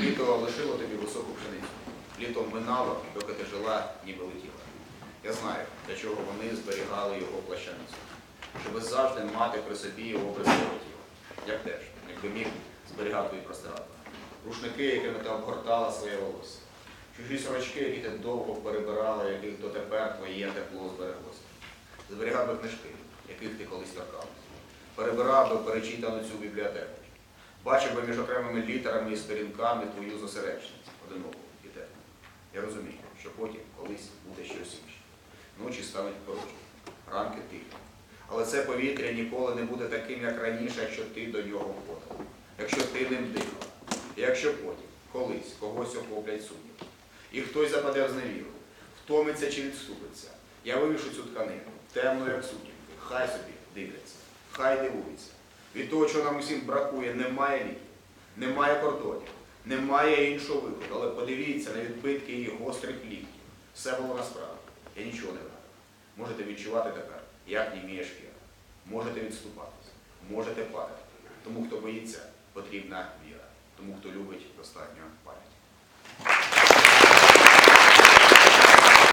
Літо лишило тобі високу пшеницю. Літо минало, доки ти жила, ніби летіла. Я знаю, для чого вони зберігали його плащаницю. Щоб завжди мати при собі образ його тіла. Я б теж, якби міг зберігати і простирати. Рушники, якими ти обгортала своє волосся. Чужі сорочки, які ти довго перебирала, яких дотепер твоє тепло збереглося. Зберігав би книжки, яких ти колись торкалась. Перебирав би перечитану цю бібліотеку. Бачив би між окремими літерами і сторінками твою зосередженість, одиноку і теплу. Я розумію, що потім колись буде щось інше. Ночі стануть коротші, ранки тихі. Але це повітря ніколи не буде таким, як раніше, якщо ти до нього входила, якщо ти ним дихала. І якщо потім, колись, когось охоплять сумніви. І хтось западе в зневіру, втомиться чи відступиться. Я вивішу цю тканину, темну, як сутінки. Хай собі дивляться, хай дивуються. Від того, що нам усім бракує, немає ліків, немає кордонів, немає іншого виходу. Але подивіться на відбитки її гострих ліків. Все було насправді. Я нічого не вгадав. Можете відчувати тепер, як німіє шкіра. Можете відступатися, можете падати. Тому, хто боїться, потрібна віра. Тому, хто любить, достатньо пам'яті.